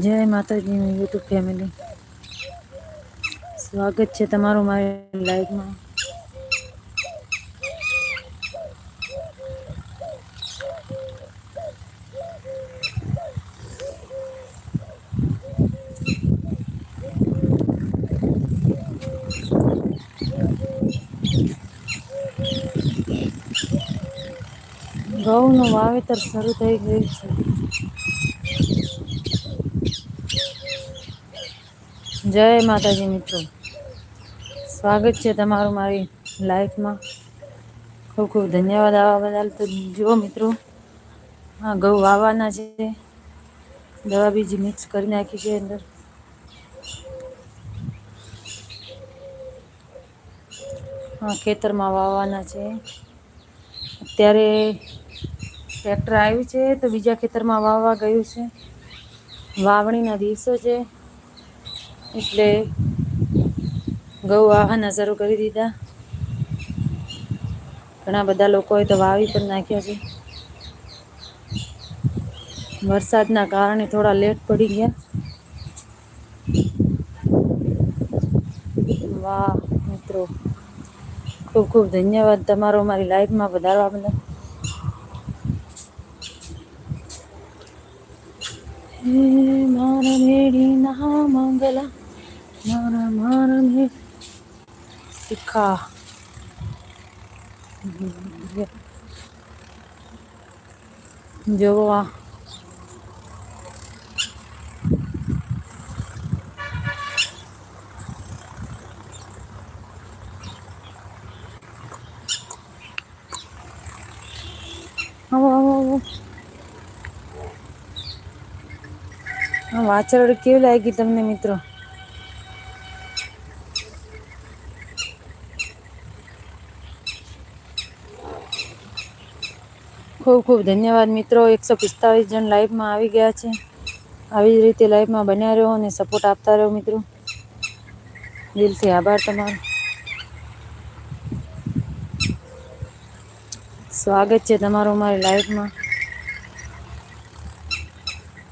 જય માતાજીની YouTube family સ્વાગત છે તમારું મારી લાઈફમાં ઘઉંનું વાવેતર શરૂ થઈ ગયું છે. જય માતાજી મિત્રો. સ્વાગત છે તમારું મારી લાઈફમાં. ખૂબ ખૂબ ધન્યવાદ આવવા બદલ. તો જુઓ મિત્રો હા ઘઉં વાવવાના છે. દવા બીજી મિક્સ કરી નાખી છે અંદર. હા, ખેતરમાં વાવવાના છે. અત્યારે ટ્રેક્ટર આવ્યું છે તો બીજા ખેતરમાં વાવવા ગયું છે. વાવણીના દિવસો છે. એટલે ગૌ વાવવાના શરૂ કરી દીધા. ઘણા બધા લોકોએ તો વાવી પણ નાખ્યા છે. વરસાદના કારણે થોડા લેટ પડી ગયા. વાહ, મિત્રો. ખૂબ ખૂબ ધન્યવાદ તમારો મારી લાઈફમાં વધારવા બદલ. મારા મેળી ના મંગલા. મારા મારા મે શિખા જોવો આ આવો આવો આવો વાછરડ કેવી લાગી તમને મિત્રો ખૂબ ખૂબ ધન્યવાદ મિત્રો. એકસો પિસ્તાળીસ જણ લાઈવમાં આવી ગયા છે. આવી જ રીતે લાઈવમાં બન્યા રહ્યો અને સપોર્ટ આપતા રહ્યો મિત્રો. દિલથી આભાર તમારો. સ્વાગત છે તમારું મારી લાઈફમાં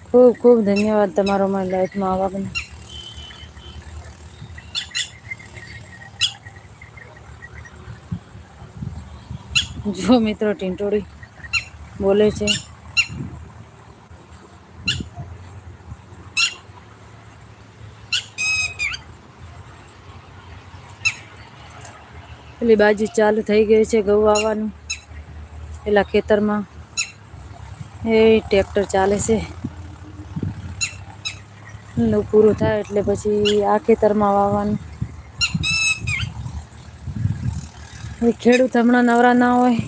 ખૂબ ખૂબ ધન્યવાદ તમારો મારી લાઈફમાં આવવા બને જો મિત્રો ટીંટોળી બોલે છે. પેલી બાજુ ચાલુ થઈ ગઈ છે ઘઉં આવવાનું પેલા ખેતરમાં એ ટ્રેક્ટર ચાલે છે. નું પૂરું થાય એટલે પછી આ ખેતરમાં વાવવાનું. ખેડૂત હમણાં નવરા ના હોય.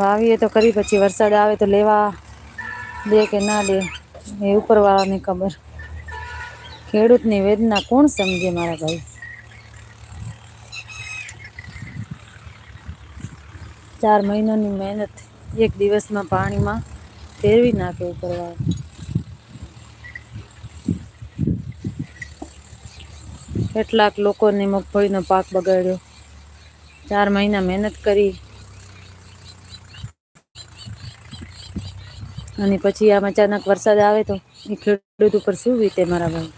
વાવીએ તો કરી પછી વરસાદ આવે તો લેવા દે કે ના દે, એ ઉપરવાળાની ખબર. ખેડૂતની વેદના કોણ સમજે મારા ભાઈ? ચાર મહિનાની મહેનત, એક દિવસમાં પાણીમાં ફેરવી નાખે ઉપરવાળા. કેટલાક લોકોને મગફળીનો પાક બગાડ્યો. ચાર મહિના મહેનત કરી અને પછી આમ અચાનક વરસાદ આવે તો એ ખેડૂત ઉપર શું વીતે મારા ભાઈ?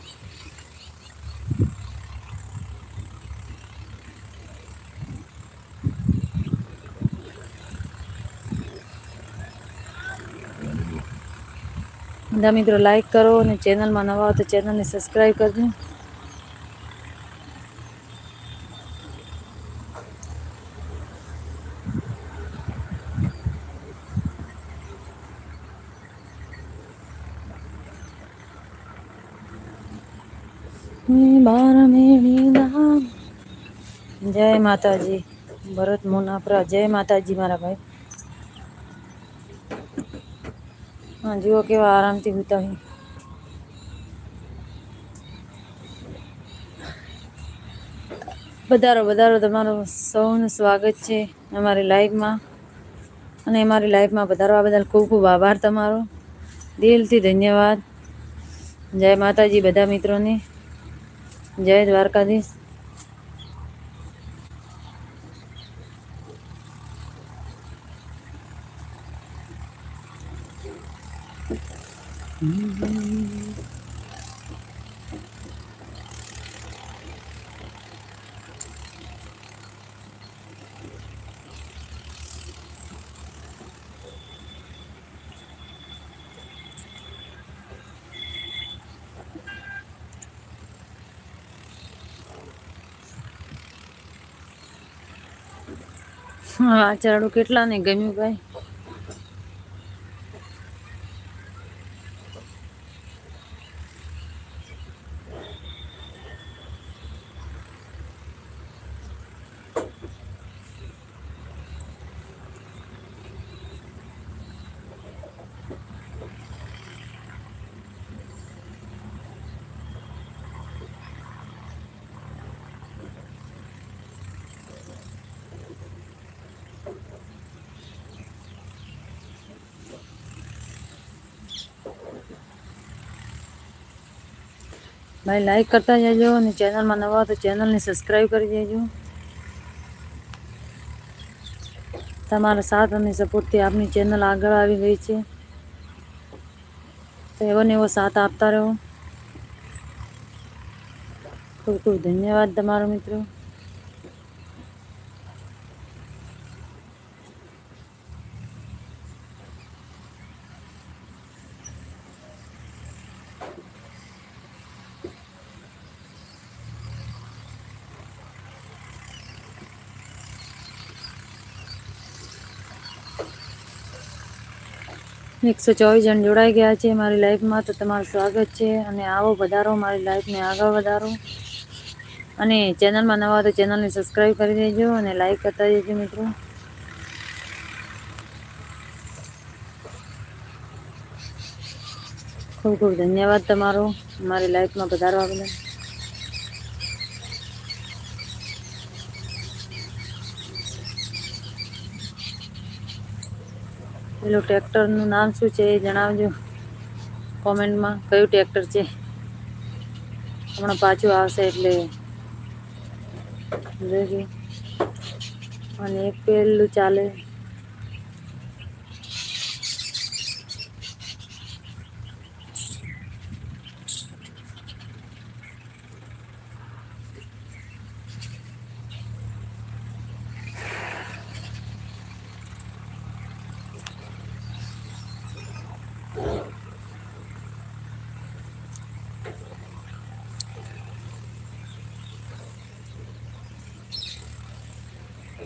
બધા મિત્રો લાઈક કરો અને ચેનલમાં નવા હો તો ચેનલને સબસ્ક્રાઈબ કરજો બાર મેળી ના જય માતાજી. ભરત મુનાપરા જય માતાજી મારા ભાઈ. હા, જુઓ કેવા આરામથી ઉતાવી વધારો વધારો તમારું સૌનું સ્વાગત છે અમારી લાઈફમાં. અને અમારી લાઈફમાં વધારવા બદલ ખૂબ ખૂબ આભાર તમારો. દિલથી ધન્યવાદ. જય માતાજી બધા મિત્રોને. જય દ્વારકાધીશ. હા ચાડું કેટલા ને ગમ્યું ભાઈ? ભાઈ લાઈક કરતા જજો અને ચેનલમાં નવા તો ચેનલને સબસ્ક્રાઈબ કરી દેજો. તમારા સાથ અને સપોર્ટથી આપની ચેનલ આગળ આવી ગઈ છે. તો એવો ને એવો સાથ આપતા રહો. ખૂબ ખૂબ ધન્યવાદ તમારો મિત્રો. એકસો ચોવીસ જણ જોડાઈ ગયા છે મારી લાઈફમાં, તો તમારું સ્વાગત છે. અને આવો વધારો, મારી લાઈફને આગળ વધારો. અને ચેનલમાં નવા તો ચેનલને સબસ્ક્રાઈબ કરી દેજો અને લાઈક કરતા જજો મિત્રો. ખૂબ ખૂબ ધન્યવાદ તમારો. મારી લાઈફમાં વધારવા બદલ. પેલું ટ્રેક્ટરનું નામ શું છે એ જણાવજો. કોમેન્ટમાં કયું ટ્રેક્ટર છે. હમણાં પાછું આવશે એટલે અને એક પેલું ચાલે.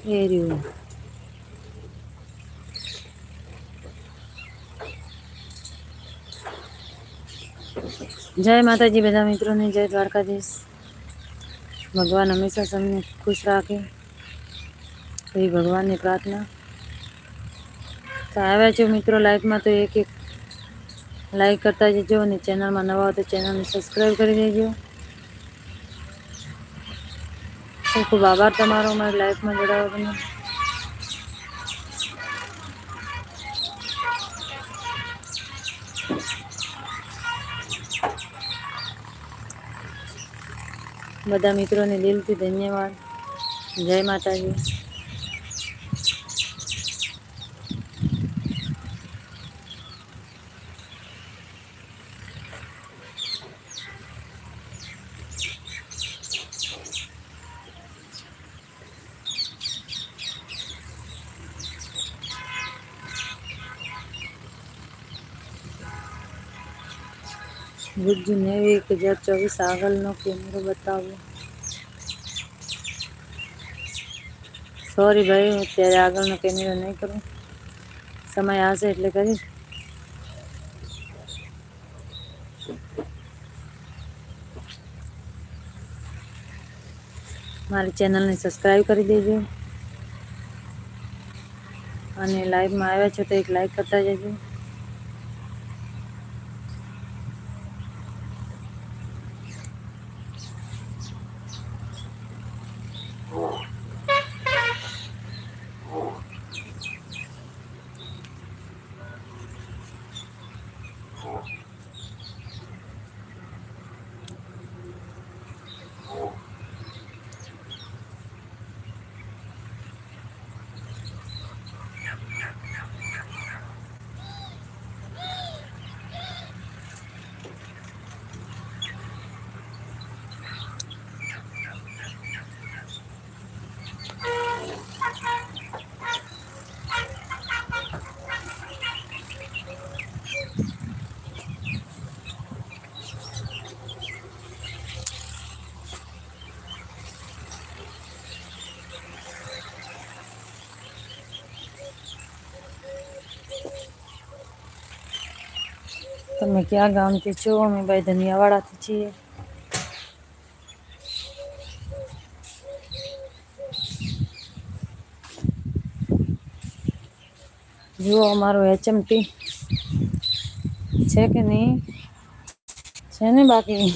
એ રહ્યું જય માતાજી બધા મિત્રોને જય દ્વારકાધીશ ભગવાન હંમેશા તમને ખુશ રાખે એવી ભગવાનની પ્રાર્થના તો આવ્યા છો મિત્રો લાઈકમાં તો એક એક લાઈક કરતા જજો અને ચેનલમાં નવા હો તો ચેનલને સબસ્ક્રાઈબ કરી દેજો ખૂબ ખૂબ આભાર તમારો મારી લાઈફમાં જોડાવા બને બધા મિત્રોને દિલથી ધન્યવાદ. જય માતાજી. ગુજ્જુ નેવી એક હજાર ચોવીસ આગળનો કેમેરો બતાવો સોરી ભાઈ હું અત્યારે આગળનો કેમેરો નહીં કરું સમય આવશે એટલે કરીશ મારી ચેનલને સબસ્ક્રાઈબ કરી દેજો અને લાઈવમાં આવ્યા છો તો એક લાઈક કરતા જજો તમે ક્યાં ગામથી છો? અમે ભાઈ ધનિયાવાડાથી છીએ. જુઓ, અમારો એચએમટી છે કે નહીં? છે ને બાકી?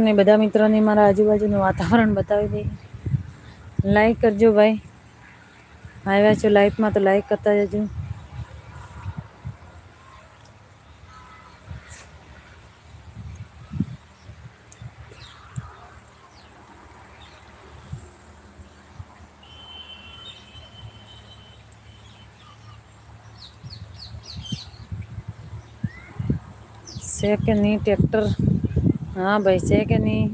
તમને બધા મિત્રોને મારા આજુબાજુનું વાતાવરણ બતાવી દઈએ. લાઈક કરજો ભાઈ. આવ્યા છો લાઈફમાં તો લાઈક કરતા જજો. કે નહીં ટ્રેક્ટર હા, ભાઈ, છે કે નહીં?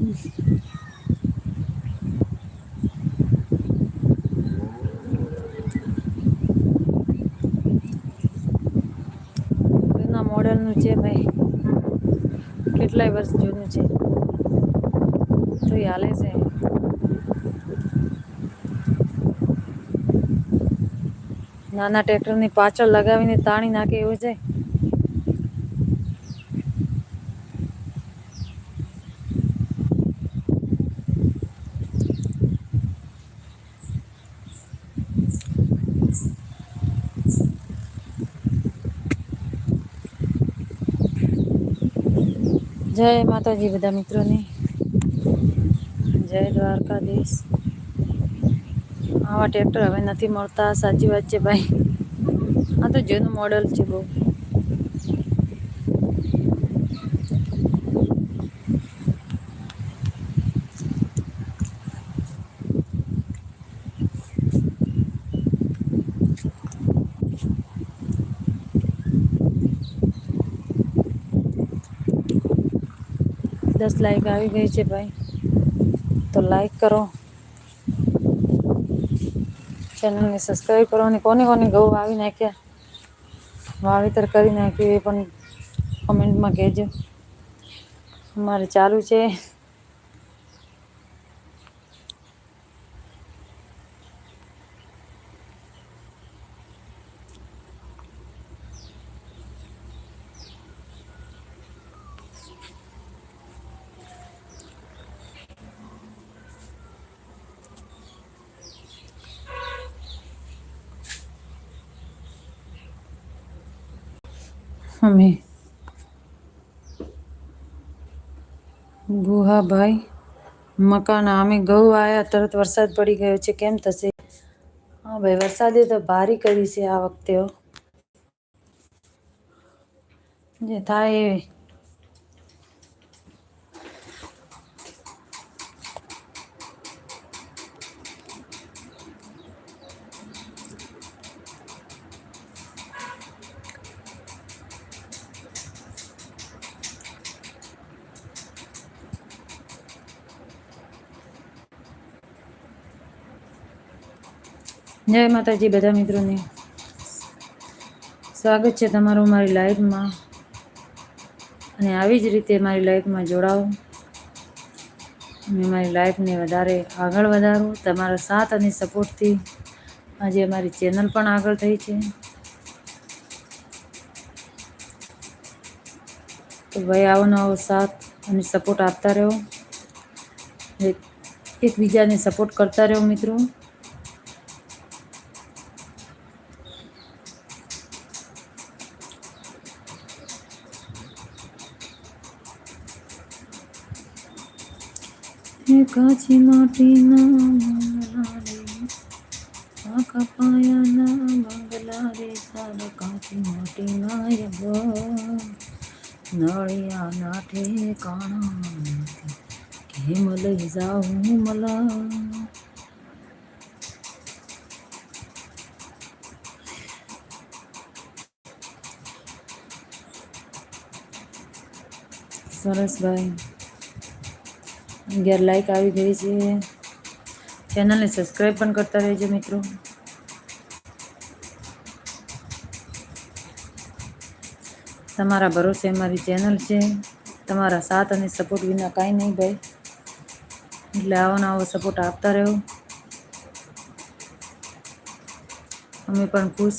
જૂના મોડેલનું છે ભાઈ. કેટલાય વર્ષ જૂનું છે. તો હાલે છે. નાના ટ્રેક્ટરની પાછળ લગાવીને તાણી નાખે એવું છે. જય માતાજી બધા મિત્રોને. જય દ્વારકાધીશ. આવા ટ્રેક્ટર હવે નથી મળતા, સાચી વાત છે ભાઈ. આ તો જૂનું મોડલ છે બહુ. દસ લાઈક આવી ગઈ છે ભાઈ. તો લાઈક કરો. ચેનલને સબસ્ક્રાઈબ કરો અને કોને કોને ઘઉં વાવી નાખ્યા? વાવેતર કરી નાખ્યું એ પણ કમેન્ટમાં કહેજો. અમારે ચાલુ છે. અમે. ગુહાભાઈ મકાના અમે ઘઉં આવ્યા તરત વરસાદ પડી ગયો છે, કેમ થશે? હા ભાઈ, વરસાદે તો ભારી કરી છે આ વખતે જે થાય એ જય માતાજી બધા મિત્રોને. સ્વાગત છે તમારું મારી લાઈફમાં અને આવી જ રીતે મારી લાઈફમાં જોડાઓ. અને મારી લાઈફને વધારે આગળ વધારો. તમારા સાથ અને સપોર્ટથી આજે અમારી ચેનલ પણ આગળ થઈ છે. તો ભાઈ, આવો નવો સાથ અને સપોર્ટ આપતા રહો. એક- એકબીજાને સપોર્ટ કરતા રહો મિત્રો. કાચી માટીના બંગલા રે આખા પાયાના બંગલા રે તારા કાચી માટીના યબ નળિયા નાઠે કાણા કેમ લઈ જાઉં મલા સરસ ભાઈ. અગિયાર લાઇક આવી ગઈ છે. ચેનલને સબસ્ક્રાઈબ પણ કરતા રહેજો મિત્રો. તમારા ભરોસે અમારી ચેનલ છે. તમારા સાથ અને સપોર્ટ વિના કાંઈ નહીં ભાઈ. એટલે આવો આવો સપોર્ટ આપતા રહો. અમે પણ ખુશ.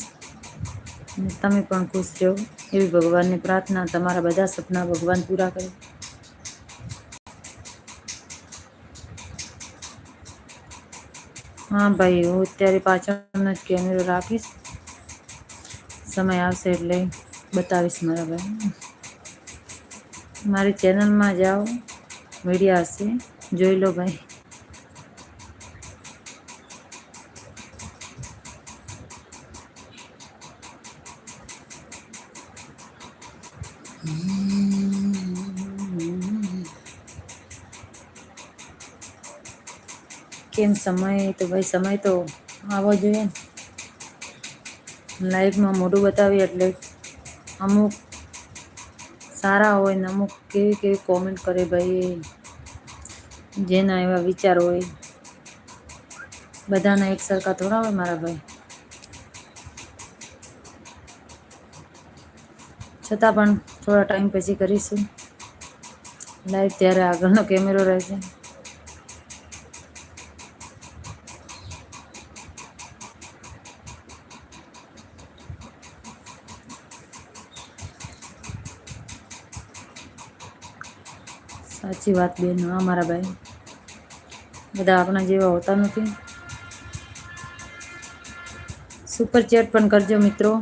તમે પણ ખુશ રહો. એવી ભગવાનની પ્રાર્થના તમારા બધા સપના ભગવાન પૂરા કરે. હા ભાઈ, હું અત્યારે પાછળનો જ કેમેરો રાખીશ. સમય આવશે એટલે બતાવીશ મારા ભાઈ મારી ચેનલમાં જાઓ, વીડિયો હશે. જોઈ લો ભાઈ. કેમ સમય તો ભાઈ, સમય તો આવવો જોઈએ ને. લાઈફમાં મોઢું બતાવીએ એટલે અમુક સારા હોય ને અમુક કેવી કેવી કોમેન્ટ કરે ભાઈ, જેના એવા વિચાર હોય. બધાના એક સરખા થોડા હોય મારા ભાઈ. છતાં પણ થોડા ટાઈમ પછી કરીશું. લાઈવ ત્યારે આગળનો કેમેરો રહેશે. સાચી વાત બેન, હા, મારા ભાઈ. બધા આપણા જેવા હોતા નથી. સુપર ચેટ પણ કરજો મિત્રો.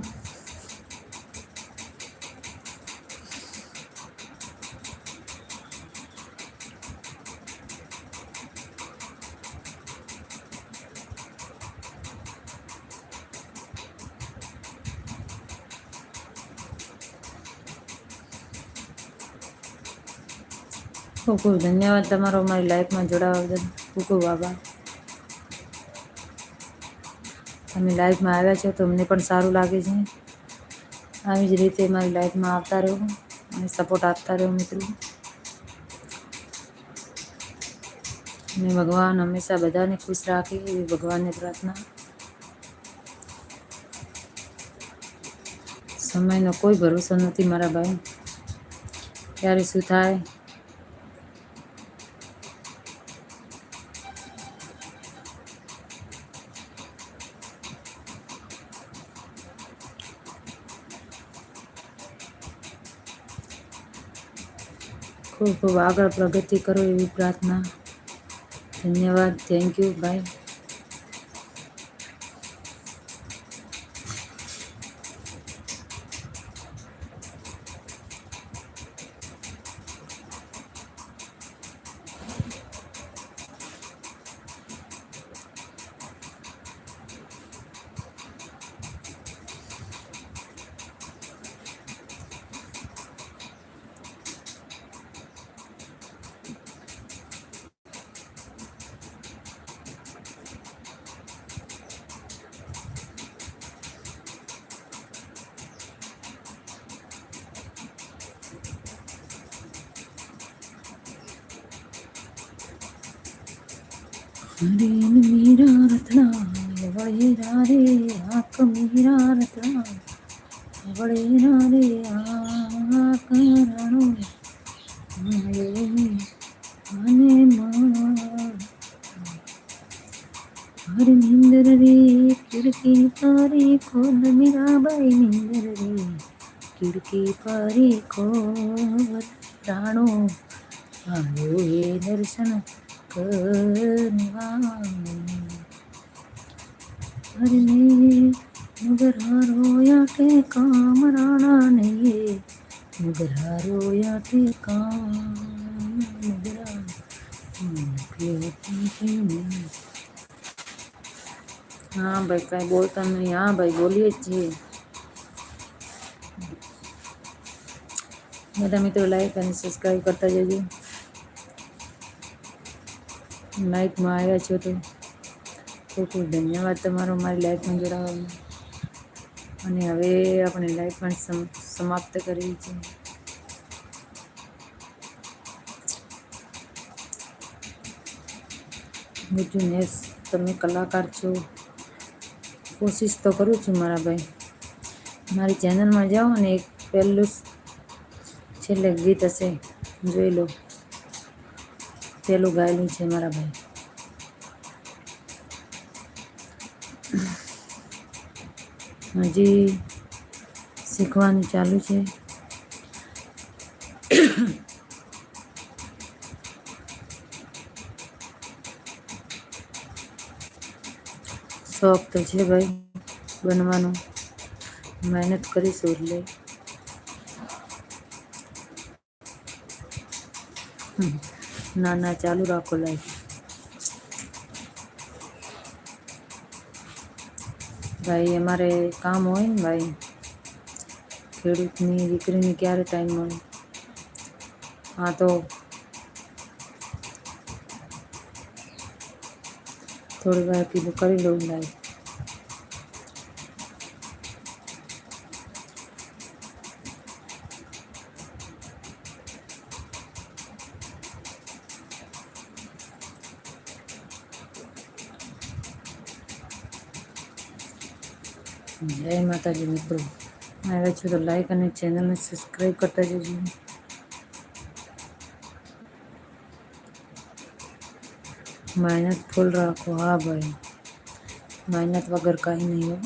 ખૂબ ખૂબ ધન્યવાદ તમારો અમારી લાઈફમાં જોડાવા બદલ. ખૂબ ખૂબ આભાર. તમે લાઈફમાં આવ્યા છો તો અમને પણ સારું લાગે છે. આવી જ રીતે મારી લાઈફમાં આવતા રહો અને સપોર્ટ આપતા રહો મિત્રો. અને ભગવાન હંમેશા બધાને ખુશ રાખે એવી ભગવાનને પ્રાર્થના. સમયનો કોઈ ભરોસો નથી મારા ભાઈ. ક્યારે શું થાય ખૂબ ખૂબ આગળ પ્રગતિ કરો એવી પ્રાર્થના. ધન્યવાદ. થેન્ક યુ ભાઈ હરે મીરા રત્ના વળે રે આંખ મીરા રત્ના વળે હરને નગરહારો યાટે કામ રાણા નહીએ નગરહારો યાટે કામ? નગરા હા ભાઈ, કાંઈ બોલતા નહીં. હા ભાઈ, બોલીએ જ છીએ. બધા મિત્રો લાઈક અને સબસ્ક્રાઈબ કરતા જજો. લાઈકમાં આવ્યા છો તો. ખૂબ ખૂબ ધન્યવાદ તમારો મારી લાઈફમાં જોડાવાનો અને હવે આપણે લાઈફ પણ સમાપ્ત કરવી છે બીજું નેસ, તમે કલાકાર છો. કોશિશ તો કરું છું મારા ભાઈ. મારી ચેનલમાં જાઓ અને એક પહેલું છેલ્લે ગીત હશે. જોઈ લો. પહેલું ગાયેલું છે મારા ભાઈ. હજી શીખવાનું ચાલુ છે. શોખ તો છે ભાઈ બનવાનો. મહેનત કરીશું એટલે. ના ના, ચાલુ રાખો લાઈફ ભાઈ, અમારે કામ હોય ને ભાઈ. ખેડૂતની દીકરીની ક્યારે ટાઈમ મળે? હા તો થોડી વાર કીધું કરી લઉં લાઈફ જય માતાજી મિત્રો. આવ્યા છો તો લાઈક અને ચેનલને સબસ્ક્રાઈબ કરતા જજો. મહેનત ફૂલ રાખો. હા ભાઈ. મહેનત વગર કાંઈ નહીં હો.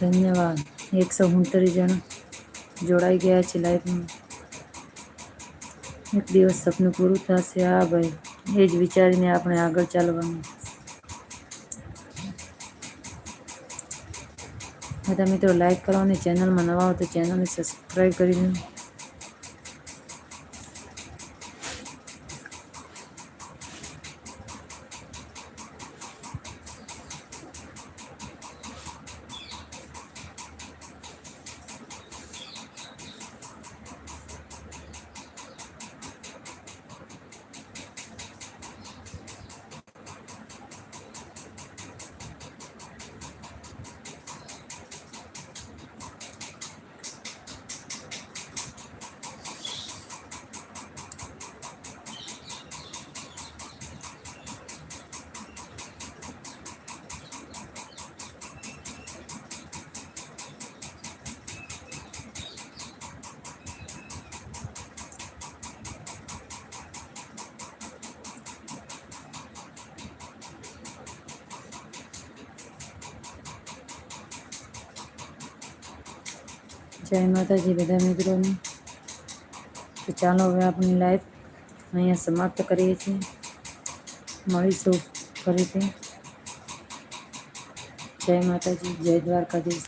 ધન્યવાદ. એકસો ઉણત્રીસ જણ જોડાઈ ગયા છે લાઈફમાં એક દિવસ સપનું પૂરું થશે. હા ભાઈ, એ જ વિચારીને આપણે આગળ ચાલવાનું. બધા મિત્રો લાઈક કરો અને ચેનલમાં નવા હો તો ચેનલને સબસ્ક્રાઈબ કરી દો જય માતાજી બધા મિત્રોને. તો ચાલો હવે આપણી લાઈફ અહીંયા સમાપ્ત કરીએ છીએ. મળીશું ફરીથી. જય માતાજી, જય દ્વારકાધીશ.